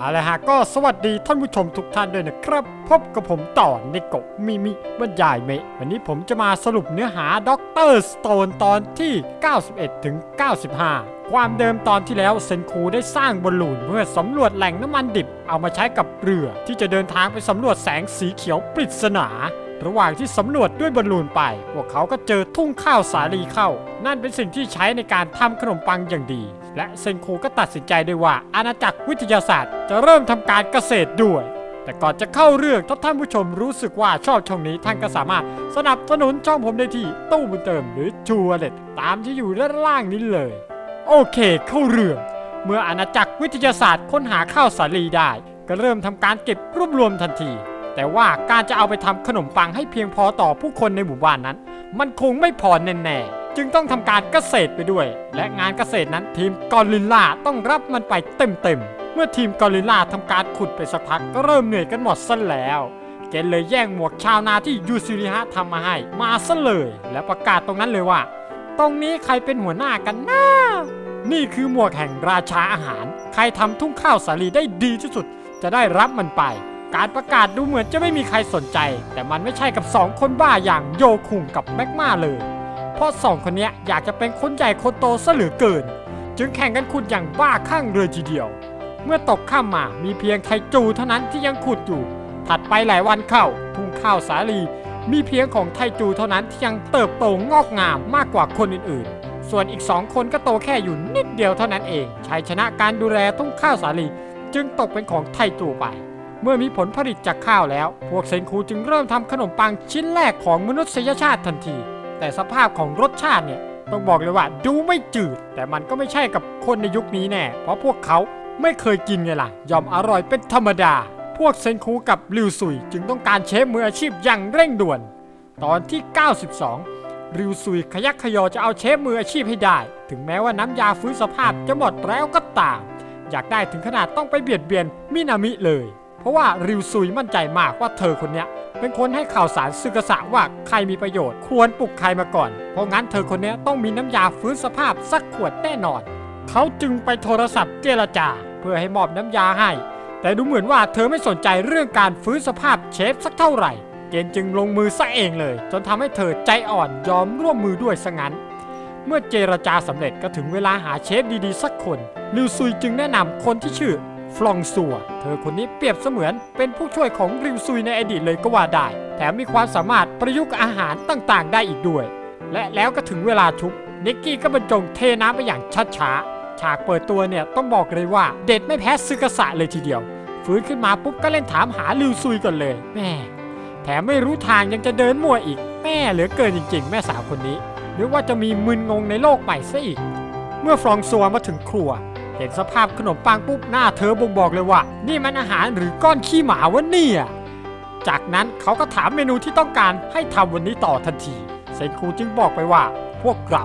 เอาละฮะก็สวัสดีท่านผู้ชมทุกท่านด้วยนะครับ พบกับผมต่อในกะมิมิบรรยายเมะวันนี้ผมจะมาสรุปเนื้อหาด็อกเตอร์สโตนตอนที่ 91 ถึง 95 ความเดิมตอนที่แล้วเซนคูได้สร้างบอลลูนเพื่อสำรวจแหล่งน้ำมันดิบ เอามาใช้กับเรือที่จะเดินทางไปสำรวจแสงสีเขียวปริศนาระหว่างที่สำรวจด้วยบอลลูนไป พวกเขาก็เจอทุ่งข้าวสาลีเข้า นั่นเป็นสิ่งที่ใช้ในการทำขนมปังอย่างดี และเซนคูก็ตัดสินใจด้วยว่าอาณาจักรวิทยาศาสตร์ จะเริ่มทำการเกษตรด้วย แต่ก่อนจะเข้าเรื่องถ้าท่านผู้ชมรู้สึกว่าชอบช่องนี้ท่านก็สามารถสนับสนุนช่องผมได้ที่ตู้บุญเติมหรือชูวเล็ตตามที่อยู่ด้านล่างนี้เลย โอเค เข้าเรื่อง เมื่ออาณาจักรวิทยาศาสตร์ค้นหาข้าวสาลีได้ ก็เริ่มทำการเก็บรวบรวมทันที แต่ว่าการจะเอาไปทำขนมปังให้เพียงพอต่อผู้คนในหมู่บ้านนั้น มันคงไม่พอแน่ๆ จึงต้องทำการเกษตรไปด้วย และงานเกษตรนั้นทีมกอริลลาต้องรับมันไปเต็มๆ เมื่อทีมกอริลลาทำการขุดไปสักพักก็เริ่มเหนื่อยกันหมดซะแล้วเกนเลยแย่งหมวกชาวนาที่ยูซิริฮะทำมาให้ มาซะเลย และประกาศตรงนั้นเลยว่า ตรงนี้ใครเป็นหัวหน้ากันนะนี่คือหมวกแห่งราชาอาหาร ใครทำทุ่งข้าวสาลีได้ดีที่สุด จะได้รับมันไป การประกาศดูเหมือนจะไม่มีใครสนใจ แต่มันไม่ใช่กับสองคนบ้าอย่างโยคุงกับแม็กมาเลย ราะสองคนนี้อยากจะเป็นคนใหญ่คนโตซะเหลือเกิน จึงแข่งกันขุดอย่างบ้าคลั่งเลยทีเดียว เมื่อตกข้ามมามีเพียงไทจูเท่านั้นที่ยังขุดอยู่ ถัดไปหลายวันเข้าทุ่งข้าวสาลี มีเพียงของไทจูเท่านั้นที่ยังเติบโตงอกงามมากกว่าคนอื่นๆ ส่วนอีกสองคนก็โตแค่อยู่นิดเดียวเท่านั้นเองชัยชนะการดูแลทุ่งข้าวสาลี จึงตกเป็นของไทจูไปเมื่อมีผลผลิตจากข้าวแล้ว พวกเซนคูจึงเริ่มทำขนมปังชิ้นแรกของมนุษยชาติทันที แต่สภาพของรสชาติเนี่ยต้องบอกเลยว่าดูไม่จืด แต่มันก็ไม่ใช่กับคนในยุคนี้แน่ เพราะพวกเขาไม่เคยกินไงล่ะ ยอมอร่อยเป็นธรรมดา พวกเซนคูกับลิวซุยจึงต้องการเชฟมืออาชีพอย่างเร่งด่วน ตอนที่ 92 ริวซุยขยักขยอจะเอาเชฟมืออาชีพให้ได้ ถึงแม้ว่าน้ำยาฟื้นสภาพจะหมดแล้วก็ตาม อยากได้ถึงขนาดต้องไปเบียดเบียนมินามิเลย เพราะว่าริวซุยมั่นใจมากว่าเธอคนเนี้ยเป็นคนให้ข่าวสารซึกษะว่าใครมีประโยชน์ ควรปลุกใครมาก่อน เพราะงั้นเธอคนเนี้ยต้องมีน้ำยาฟื้นสภาพสักขวดแน่นอน เขาจึงไปโทรศัพท์เจรจา เพื่อให้มอบน้ำยาให้ แต่ดูเหมือนว่าเธอไม่สนใจเรื่องการฟื้นสภาพเชฟสักเท่าไหร่ เกณฑ์จึงลงมือซะเองเลย จนทำให้เธอใจอ่อนยอมร่วมมือด้วยซะงั้น เมื่อเจรจาสำเร็จก็ถึงเวลาหาเชฟดีๆ สักคนลิวซุยจึงแนะนำคนที่ชื่อ ฟลองซัว เธอคนนี้เปรียบเสมือนเป็นผู้ช่วยของริวซุยในอดีตเลยก็ว่าได้ แถมมีความสามารถประยุกต์อาหารต่างๆ ได้อีกด้วย และแล้วก็ถึงเวลาชุบนิกกี้ก็บรรจงเทน้ำไปอย่างช้าๆฉากเปิดตัวเนี่ยต้องบอกเลยว่าเด็ดไม่แพ้ซึกษะเลยทีเดียว ฟื้นขึ้นมาปุ๊บก็เล่นถามหาลิวซุยก่อนเลยแม่แถมไม่รู้ทางยังจะเดินมั่วอีก แม่เหลือเกินจริง ๆ แม่สาวคนนี้หรือว่าจะมีมึนงงในโลกใหม่ซะอีก เมื่อฟรองซัวมาถึงครัว เห็นสภาพขนมปังปุ๊บหน้าเธอบ่งบอกเลยว่า นี่มันอาหารหรือก้อนขี้หมาวะเนี่ย จากนั้นเขาก็ถามเมนูที่ต้องการให้ทำวันนี้ต่อทันทีเซนคูจึงบอกไปว่า พวกเรา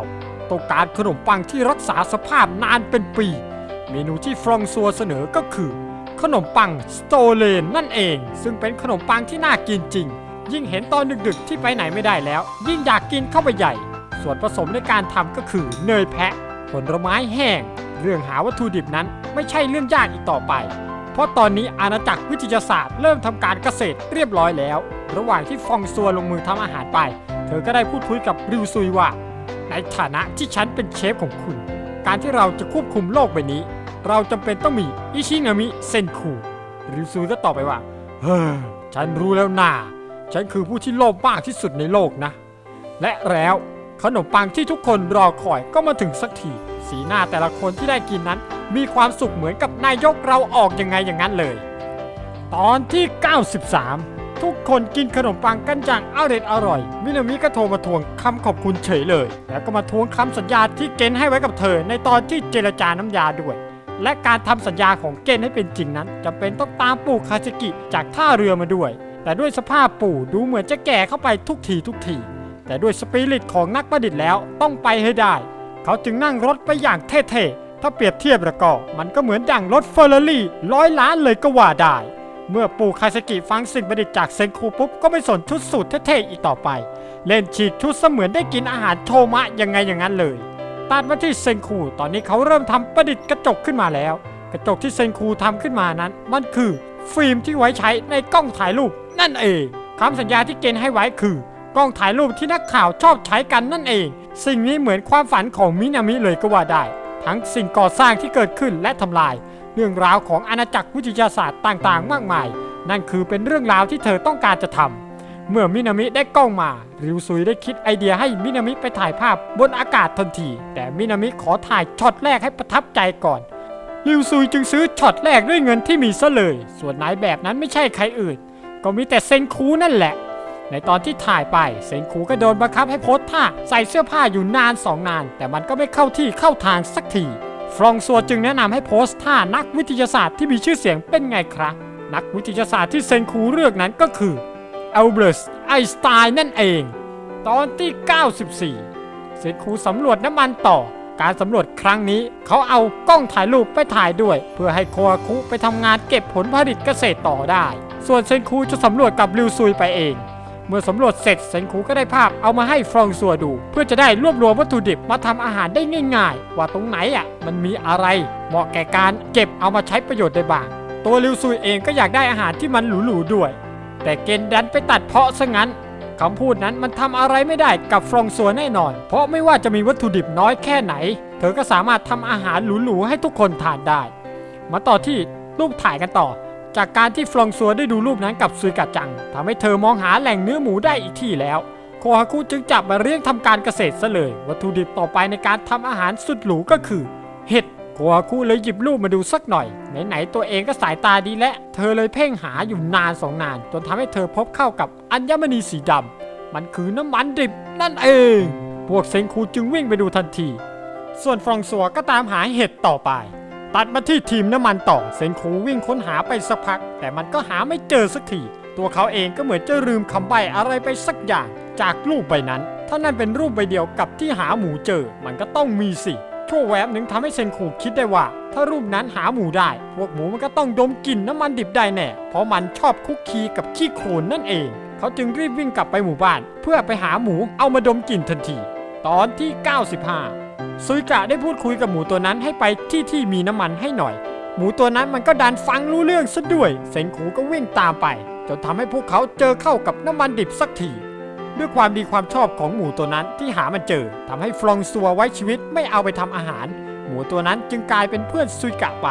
ต้องการขนมปังที่รักษาสภาพนานเป็นปี เมนูที่ฟรองซัวเสนอก็คือ ขนมปังสโตเลนนั่นเอง ซึ่งเป็นขนมปังที่น่ากินจริง ยิ่งเห็นตอนดึกๆ ที่ไปไหนไม่ได้แล้ว ยิ่งอยากกินเข้าไปใหญ่ ส่วนผสมในการทำก็คือเนยแพะ ผลไม้แห้ง เรื่องหาวัตถุดิบนั้นไม่ใช่เรื่องยากอีกต่อไป เพราะตอนนี้อาณาจักรวิทยาศาสตร์เริ่มทำการเกษตรเรียบร้อยแล้ว ระหว่างที่ฟองซัวลงมือทำอาหารไป เธอก็ได้พูดคุยกับริวซุยว่า ในฐานะที่ฉันเป็นเชฟของคุณ การที่เราจะควบคุมโลกใบนี้ เราจำเป็นต้องมีอิชิงามิเซนคูริวซุยก็ตอบไปว่า เฮ้อฉันรู้แล้วนาฉันคือผู้ที่โลภมากที่สุดในโลกนะ และแล้ว ขนมปังที่ทุกคนรอคอยก็มาถึงสักที สีหน้าแต่ละคนที่ได้กินนั้น มีความสุขเหมือนกับนายกเราออกยังไงอย่างนั้นเลย ตอนที่ 93 ทุกคนกินขนมปังกันอย่างอร่อยอร่อย มินามิก็โทรมาทวงคำขอบคุณเฉยเลย แล้วก็มาทวงคำสัญญาที่เกณฑ์ให้ไว้กับเธอ ในตอนที่เจรจาน้ำยาด้วยและการทำสัญญาของเกณฑ์ให้เป็นจริงนั้นจำเป็นต้องตามปู่คาสกิจากท่าเรือมาด้วย แต่ด้วยสภาพปู่ดูเหมือนจะแก่เข้าไปทุกทีทุกที แต่ด้วยสปิริตของนักประดิษฐ์แล้วต้องไปให้ได้ เขาจึงนั่งรถไปอย่างเท่ๆ ถ้าเปรียบเทียบแล้วก็มันก็เหมือนดั่งรถเฟอร์รารี่ร้อยล้านเลยก็ว่าได้ เมื่อปู่คาสกิฟังสิ่งประดิษฐ์จากเซนคูปุ๊บก็ไม่สนชุดสูตรเท่ๆอีกต่อไป เล่นฉีกชุดเสมือนได้กินอาหารโทมะยังไงอย่างนั้นเลยตัดมาที่เซนคูตอนนี้เขาเริ่มทำประดิษฐ์กระจกขึ้นมาแล้ว กระจกที่เซนคูทำขึ้นมานั้น มันคือฟิล์มที่ไว้ใช้ในกล้องถ่ายรูปนั่นเองคำสัญญาที่เกณฑ์ให้ไว้คือ กล้องถ่ายรูปที่นักข่าวชอบใช้กันนั่นเอง สิ่งนี้เหมือนความฝันของมินามิเลยก็ว่าได้ ทั้งสิ่งก่อสร้างที่เกิดขึ้นและทำลาย เรื่องราวของอาณาจักรวิทยาศาสตร์ต่างๆ มากมาย นั่นคือเป็นเรื่องราวที่เธอต้องการจะทำเมื่อมินามิได้กล้องมา ริวซุยได้คิดไอเดียให้มินามิไปถ่ายภาพบนอากาศทันที แต่มินามิขอถ่ายช็อตแรกให้ประทับใจก่อน ริวซุยจึงซื้อช็อตแรกด้วยเงินที่มีซะเลย ส่วนนายแบบนั้นไม่ใช่ใครอื่น ก็มีแต่เซนคูนั่นแหละ ในตอนที่ถ่ายไปเซนคูก็โดนบังคับให้โพสท่าใส่เสื้อผ้าอยู่นานสองนาน แต่มันก็ไม่เข้าที่เข้าทางสักที ฟรองซัวจึงแนะนำให้โพสท่านักวิทยาศาสตร์ที่มีชื่อเสียงเป็นไงครับ นักวิทยาศาสตร์ที่เซนคูเลือกนั้นก็คืออัลเบิร์ตไอน์สไตน์นั่นเอง ตอนที่ 94 เซนคูสำรวจน้ำมันต่อ การสำรวจครั้งนี้ เขาเอากล้องถ่ายรูปไปถ่ายด้วย เพื่อให้โคอาคุไปทำงานเก็บผลผลิตเกษตรต่อได้ ส่วนเซนคูจะสำรวจกับริวซุยไปเอง เมื่อสำรวจเสร็จเซนคูก็ได้ภาพเอามาให้ฟรองซัวดู เพื่อจะได้รวบรวมวัตถุดิบมาทำอาหารได้ง่าย ๆ ว่าตรงไหนอะมันมีอะไรเหมาะแก่การเก็บเอามาใช้ประโยชน์ได้บ้าง ตัวริวซุยเองก็อยากได้อาหารที่มันหรูๆด้วย แต่เกณฑ์ดันไปตัดเพาะซะงั้นคำพูดนั้นมันทำอะไรไม่ได้กับฟรองซัวแน่นอน เพราะไม่ว่าจะมีวัตถุดิบน้อยแค่ไหน เธอก็สามารถทำอาหารหรูๆให้ทุกคนทานได้ มาต่อที่รูปถ่ายกันต่อ จากการที่ฟรองซัวได้ดูรูปนั้นกับซุยกะจังทำให้เธอมองหาแหล่งเนื้อหมูได้อีกที่แล้ว โคฮาคุจึงจับมาเรียกทำการเกษตรซะเลย วัตถุดิบต่อไปในการทำอาหารสุดหรูก็คือ เห็ดโคฮาคุเลยหยิบรูปมาดูสักหน่อย ไหนๆตัวเองก็สายตาดีและ เธอเลยเพ่งหาอยู่นานสองนาน จนทำให้เธอพบเข้ากับอัญมณีสีดำมันคือน้ำมันดิบนั่นเอง พวกเซงคูจึงวิ่งไปดูทันที ส่วนฟรองซัวก็ตามหาเห็ดต่อไป ตัดมาที่ทีมน้ำมันต่อ เซนคูวิ่งค้นหาไปสักพัก แต่มันก็หาไม่เจอสักทีตัวเขาเองก็เหมือนจะลืมคำใบ้อะไรไปสักอย่าง จากรูปใบนั้น ถ้านั่นเป็นรูปใบเดียวกับที่หาหมูเจอ มันก็ต้องมีสิชั่วแวบหนึ่งทำให้เซนคูคิดได้ว่า ถ้ารูปนั้นหาหมูได้ พวกหมูมันก็ต้องดมกลิ่นน้ำมันดิบได้แน่ เพราะมันชอบคุกคีกับขี้โคลนนั่นเอง เขาจึงรีบวิ่งกลับไปหมู่บ้าน เพื่อไปหาหมูเอามาดมกลิ่นทันที ตอนที่ 95 ซุยกะได้พูดคุยกับหมูตัวนั้นให้ไปที่ที่มีน้ำมันให้หน่อย หมูตัวนั้นมันก็ดันฟังรู้เรื่องซะด้วย เซนคูก็วิ่งตามไป จนทำให้พวกเขาเจอเข้ากับน้ำมันดิบสักทีด้วยความดีความชอบของหมูตัวนั้นที่หามันเจอทำให้ฟรองซัวไว้ชีวิตไม่เอาไปทำอาหาร หมูตัวนั้นจึงกลายเป็นเพื่อนซุยกะไป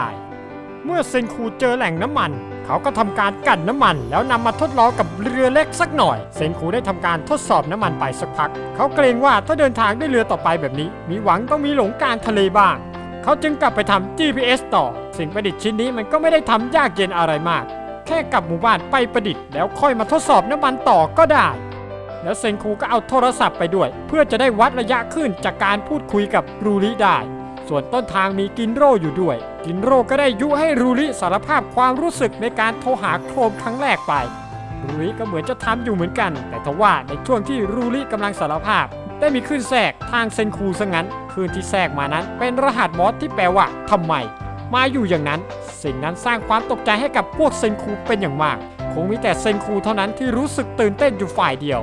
เมื่อเซนคูเจอแหล่งน้ำมัน เขาก็ทำการกั่นน้ำมัน แล้วนำมาทดลองกับเรือเล็กสักหน่อย เซนคูได้ทำการทดสอบน้ำมันไปสักพัก เขาเกรงว่าถ้าเดินทางด้วยเรือต่อไปแบบนี้ มีหวังต้องมีหลงกลารทะเลบ้าง เขาจึงกลับไปทำ GPS ต่อ สิ่งประดิษฐ์ชิ้นนี้มันก็ไม่ได้ทำยากเย็นอะไรมาก แค่กลับหมู่บ้านไปประดิษฐ์แล้วค่อยมาทดสอบน้ำมันต่อก็ได้ แล้วเซนคูก็เอาโทรศัพท์ไปด้วย เพื่อจะได้วัดระยะขึ้นจากการพูดคุยกับรูริได้ ส่วนต้นทางมีกินโร่อยู่ด้วย กินโรก็ได้ยุให้รูริสารภาพความรู้สึกในการโทรหาโครมครั้งแรกไป รูริก็เหมือนจะทำอยู่เหมือนกัน แต่ทว่าในช่วงที่รูริกำลังสารภาพ ได้มีคลื่นแทรกทางเซนคูซะงั้น คืนที่แทรกมานั้นเป็นรหัสมอสที่แปลว่าทำไม มาอยู่อย่างนั้น สิ่งนั้นสร้างความตกใจให้กับพวกเซนคูเป็นอย่างมาก คงมีแต่เซนคูเท่านั้นที่รู้สึกตื่นเต้นอยู่ฝ่ายเดียว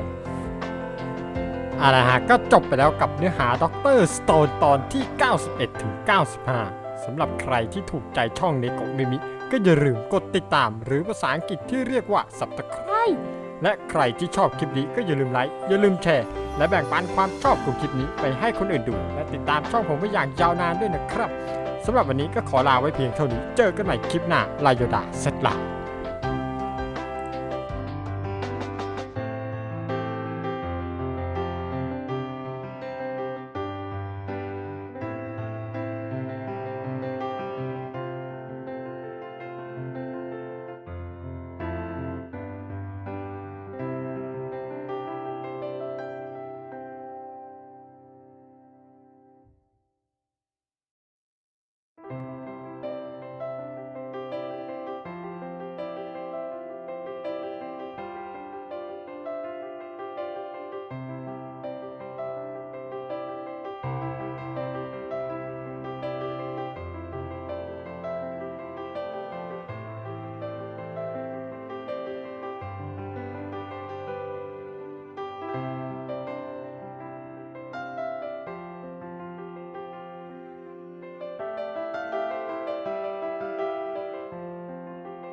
อาละฮะก็จบไปแล้วกับเนื้อหาด็อกเตอร์สโตนตอนที่ 91ถึง95 สำหรับใครที่ถูกใจช่องเนโกะมิมิ ก็อย่าลืมกดติดตาม หรือภาษาอังกฤษที่เรียกว่า subscribe และใครที่ชอบคลิปนี้ก็อย่าลืมไลค์อย่าลืมแชร์ และแบ่งปันความชอบของคลิปนี้ไปให้คนอื่นดู และติดตามช่องผมไปอย่างยาวนานด้วยนะครับสำหรับวันนี้ก็ขอลาไว้เพียงเท่านี้ เจอกันใหม่คลิปหน้าลายโยดาเซตลา